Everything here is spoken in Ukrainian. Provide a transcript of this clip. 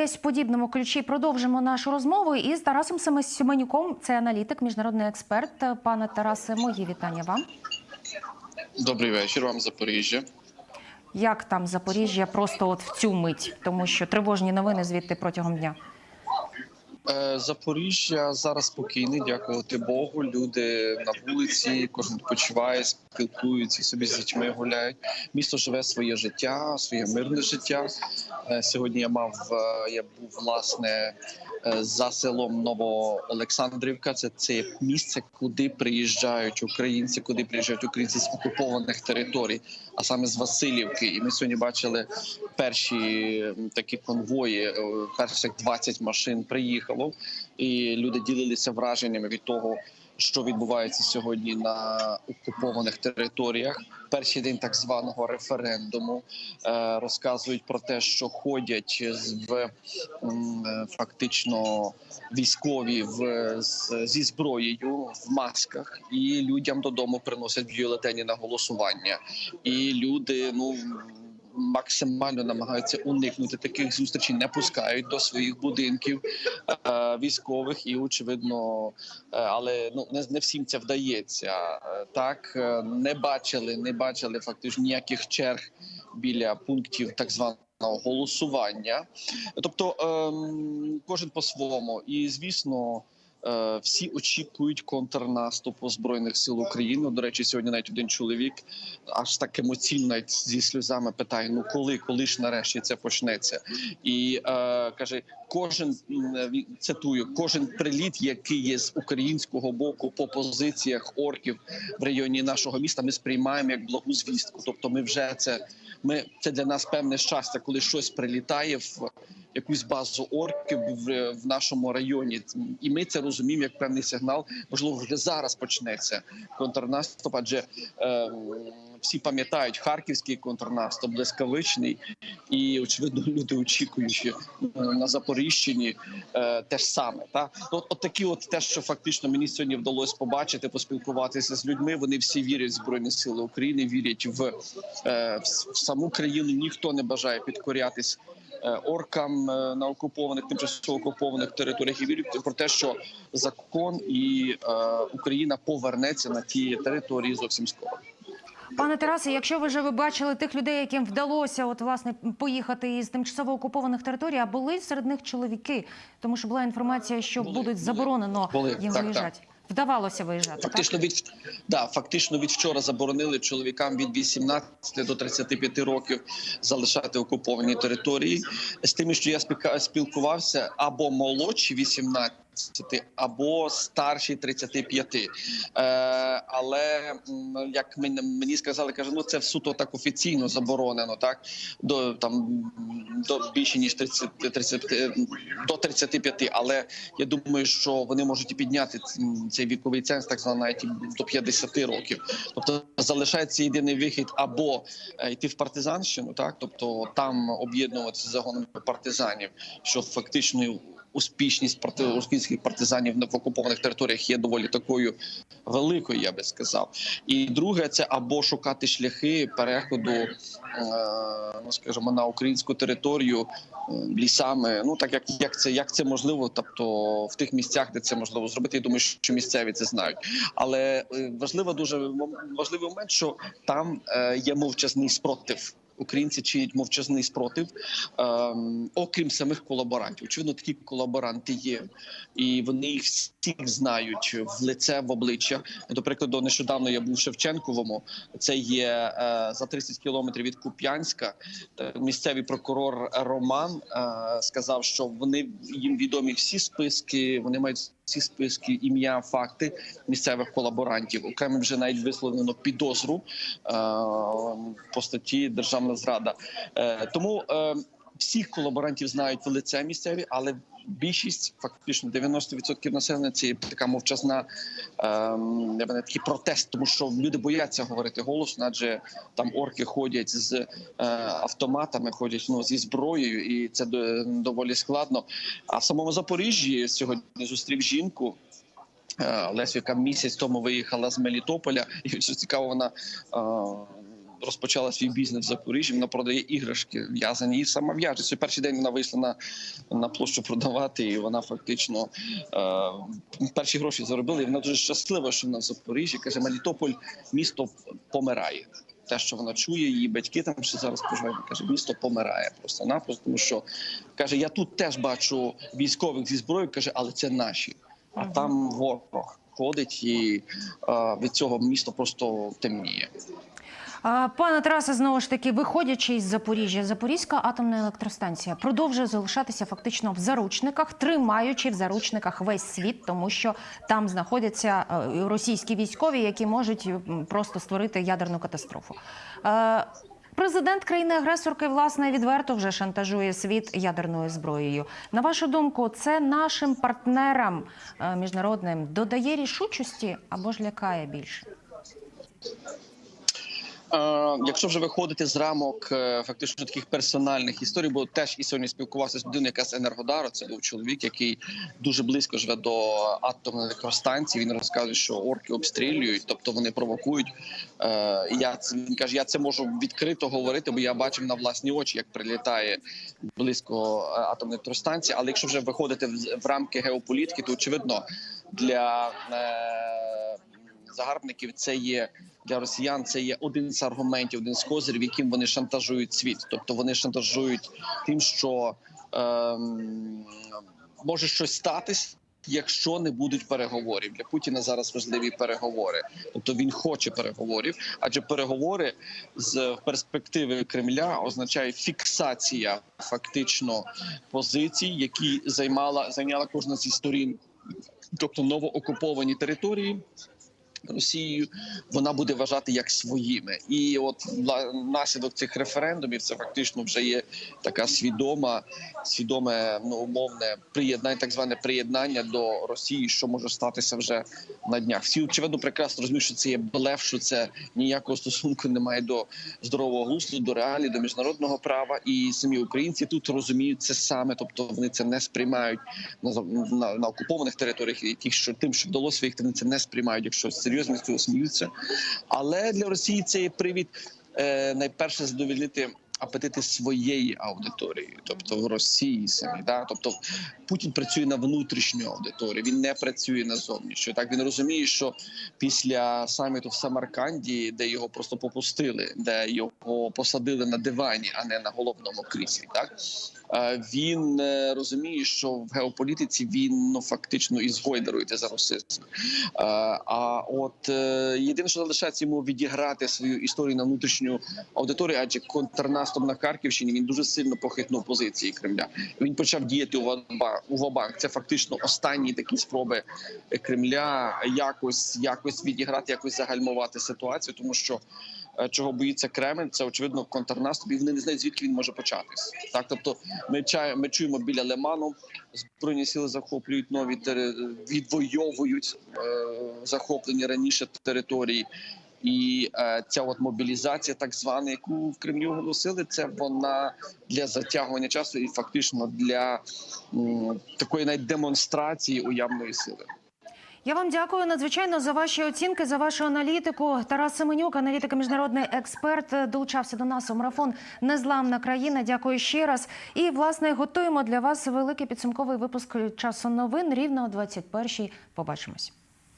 Десь в подібному ключі продовжимо нашу розмову із Тарасом Семе- Семенюком. Це аналітик, міжнародний експерт. Пане Тарасе, мої вітання вам. Добрий вечір вам, Запоріжжя. Як там Запоріжжя просто от в цю мить, тому що тривожні новини звідти протягом дня. Е, Запоріжжя зараз спокійне, дякувати Богу. Люди на вулиці, кожен відпочиває, спілкуються собі з дітьми гуляють. Місто живе своє життя, своє мирне життя. Е, Сьогодні я мав е, я був власне е, за селом Новоолександрівка. Це це місце, куди приїжджають українці, куди приїжджають українці з окупованих територій, а саме з Васильівки. І ми сьогодні бачили перші такі конвої. Перших 20 машин приїхало, і люди ділилися враженнями від того. Що відбувається сьогодні на окупованих територіях? Перший день так званого референдуму е, розказують про те, що ходять в е, фактично військові в зі зброєю в масках, і людям додому приносять бюлетені на голосування. І люди ну максимально намагаються уникнути таких зустрічей, не пускають до своїх будинків е, військових, і очевидно, е, але ну не, не всім це вдається. Е, Так не бачили, не бачили фактично ніяких черг біля пунктів так званого голосування. Тобто ем, кожен по-своєму, і звісно. Е, Всі очікують контрнаступу збройних сил України. До речі, сьогодні навіть один чоловік аж так емоційно зі сльозами питає: ну коли, коли ж нарешті це почнеться? І е, каже: кожен цитую, кожен приліт, який є з українського боку по позиціях орків в районі нашого міста, ми сприймаємо як благу звістку. Тобто, ми вже це ми це для нас певне щастя, коли щось прилітає в якусь базу орків в, нашому районі, і ми це розуміємо як певний сигнал. Можливо, вже зараз почнеться контрнаступ, адже е, всі пам'ятають харківський контрнаступ, блискавичний, і очевидно, люди очікують е, на Запоріжчині е, те ж саме. Та от, от такі, от те, що фактично мені сьогодні вдалося побачити, поспілкуватися з людьми. Вони всі вірять в збройні сили України, вірять в, е, в, саму країну. Ніхто не бажає підкорятись оркам е, на окупованих тимчасово окупованих територіях і вірять про те, що закон і е, Україна повернеться на ті території зовсім скоро. Пане Тарасе, якщо ви вже ви бачили тих людей, яким вдалося от власне поїхати із тимчасово окупованих територій, а були серед них чоловіки, тому що була інформація, що Були, будуть були. заборонено Були, їм так, виїжджати. Вдавалося виїжджати. Так? Фактично від да, фактично від вчора заборонили чоловікам від 18 до 35 років залишати окуповані території. З тими, що я спілкувався, або молодші 18, або старші 35. Е, але як мені, сказали, каже, ну це суто так офіційно заборонено, так до там до більше ніж 30, 30, е, до 35. Але я думаю, що вони можуть підняти цей віковий ценз, так званий навіть до 50 років. Тобто залишається єдиний вихід або е, йти в партизанщину, так тобто там об'єднуватися з загонами партизанів, що фактично успішність проти українських партизанів на окупованих територіях є доволі такою великою, я би сказав. І друге, це або шукати шляхи переходу, е, ну скажімо, на українську територію е, лісами. Ну так як, як це як це можливо, тобто в тих місцях, де це можливо зробити. Я думаю, що місцеві це знають. Але е, важливо дуже важливий момент, що там є мовчазний спротив. Українці чинять мовчазний спротив, ем, окрім самих колаборантів. Очевидно, такі колаборанти є, і вони їх всіх знають в лице, в обличчя. До прикладу, нещодавно я був в Шевченковому. Це є е, за 30 кілометрів від Куп'янська. Е, Місцевий прокурор Роман е, сказав, що вони їм відомі всі списки. Вони мають всі списки, ім'я, факти місцевих колаборантів. Окремо вже навіть висловлено підозру е, по статті Державна зрада. Е, тому е, всіх колаборантів знають в лице місцеві, але більшість, фактично 90% населення, це така мовчазна ем, я б такий протест, тому що люди бояться говорити голосно, адже там орки ходять з е, автоматами, ходять ну зі зброєю, і це доволі складно. А в самому Запоріжжі сьогодні зустрів жінку. Лесю, яка місяць тому виїхала з Мелітополя, і що цікаво, вона розпочала свій бізнес в Запоріжжі. Вона продає іграшки в'язані і сама в'яже. Цей перший день вона вийшла на, на площу продавати, і вона фактично е, перші гроші заробила. І вона дуже щаслива, що вона в Запоріжжі. Каже, Мелітополь місто помирає. Те, що вона чує, її батьки там ще зараз проживають, каже, місто помирає просто-напросто, тому що каже, я тут теж бачу військових зі зброєю, каже, але це наші. А там ворог ходить, і е, від цього місто просто темніє. Пане Тарасе, знову ж таки, виходячи із Запоріжжя, Запорізька атомна електростанція продовжує залишатися фактично в заручниках, тримаючи в заручниках весь світ, тому що там знаходяться е, російські військові, які можуть просто створити ядерну катастрофу. Е, Президент країни-агресорки власне відверто вже шантажує світ ядерною зброєю. На вашу думку, це нашим партнерам е, міжнародним додає рішучості або ж лякає більше? Е, якщо вже виходити з рамок е, фактично таких персональних історій, бо теж і сьогодні спілкувався з людиною, яка з Енергодару. Це був чоловік, який дуже близько живе до атомної електростанції. Він розказує, що орки обстрілюють, тобто вони провокують. Е, я він каже, я це можу відкрито говорити, бо я бачив на власні очі, як прилітає близько атомної електростанції. Але якщо вже виходити в, рамки геополітики, то очевидно для загарбників це є для росіян. Це є один з аргументів, один з козирів, яким вони шантажують світ. Тобто вони шантажують тим, що ем, може щось статись. Якщо не будуть переговорів для Путіна зараз важливі переговори, тобто він хоче переговорів, адже переговори з перспективи Кремля означають фіксація фактично позицій, які займала зайняла кожна зі сторін, тобто новоокуповані території. Росією вона буде вважати як своїми, і от наслідок цих референдумів це фактично вже є така свідома, свідоме ну умовне приєднання, так зване приєднання до Росії, що може статися вже на днях. Всі очевидно прекрасно розуміють, що це є блеф, що це ніякого стосунку немає до здорового глузду, до реалій, до міжнародного права. І самі українці тут розуміють це саме, тобто вони це не сприймають на на, на окупованих територіях, і ті, що тим, що вдалося їх, вони це не сприймають, якщо серйозно цього сміються. Але для Росії це є привід е, найперше задовольнити. Апетити своєї аудиторії, тобто в Росії самі, да? тобто Путін працює на внутрішню аудиторію. Він не працює на зовнішню. Так він розуміє, що після саміту в Самарканді, де його просто попустили, де його посадили на дивані, а не на головному кріслі, так він е, розуміє, що в геополітиці він ну фактично ізгой дарується за расизм. Е, А от е, єдине, що залишається йому відіграти свою історію на внутрішню аудиторію, адже контрнаступ на Харківщині він дуже сильно похитнув позиції Кремля. Він почав діяти у Вабанк. Це фактично останні такі спроби Кремля якось якось відіграти, якось загальмувати ситуацію, тому що. Е, Чого боїться Кремль, це очевидно контрнаступ, і вони не знають звідки він може початись. Так, тобто, ми ча- ми чуємо біля Лиману, збройні сили захоплюють нові відвоюють е, захоплені раніше території. І е, ця от мобілізація, так звана, яку в Кремлі оголосили, це вона для затягування часу і фактично для м, такої навіть демонстрації уявної сили. Я вам дякую надзвичайно за ваші оцінки, за вашу аналітику. Тарас Семенюк, аналітик, міжнародний експерт, долучався до нас у марафон Незламна країна. Дякую ще раз. І власне готуємо для вас великий підсумковий випуск часу новин рівно о 21-й. Побачимось.